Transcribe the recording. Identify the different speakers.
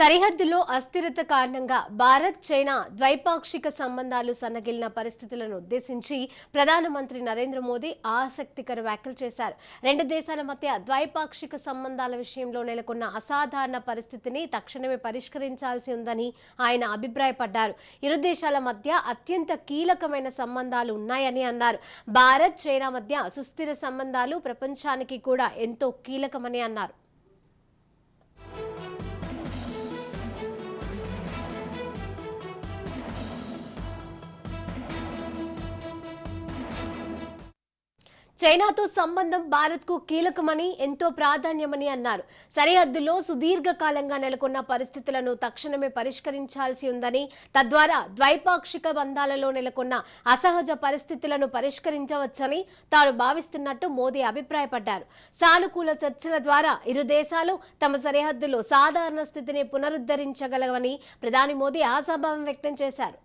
Speaker 1: సరిహద్దులో అస్థిరత కారణంగా భారత్ చైనా ద్వైపాక్షిక సంబంధాలు సన్నగిలిన పరిస్థితులను ఉద్దేశించి ప్రధానమంత్రి నరేంద్ర మోదీ ఆసక్తికర వ్యాఖ్యలు చేశారు. రెండు దేశాల మధ్య ద్వైపాక్షిక సంబంధాల విషయంలో నెలకొన్న అసాధారణ పరిస్థితిని తక్షణమే పరిష్కరించాల్సి ఉందని ఆయన అభిప్రాయపడ్డారు. ఇరు దేశాల మధ్య అత్యంత కీలకమైన సంబంధాలు ఉన్నాయని అన్నారు. భారత్ చైనా మధ్య సుస్థిర సంబంధాలు ప్రపంచానికి కూడా ఎంతో కీలకమని అన్నారు. చైనాతో సంబంధం భారత్కు కీలకమని ఎంతో ప్రాధాన్యమని అన్నారు. సరిహద్దులో సుదీర్ఘకాలంగా నెలకొన్న పరిస్థితులను తక్షణమే పరిష్కరించాల్సి ఉందని తద్వారా ద్వైపాక్షిక బంధాలలో నెలకొన్న అసహజ పరిస్థితులను పరిష్కరించవచ్చని తాను భావిస్తున్నట్టు మోదీ అభిప్రాయపడ్డారు. సానుకూల చర్చల ద్వారా ఇరు దేశాలు తమ సరిహద్దులో సాధారణ స్థితిని పునరుద్ధరించగలవని ప్రధాని మోదీ ఆశాభావం వ్యక్తం చేశారు.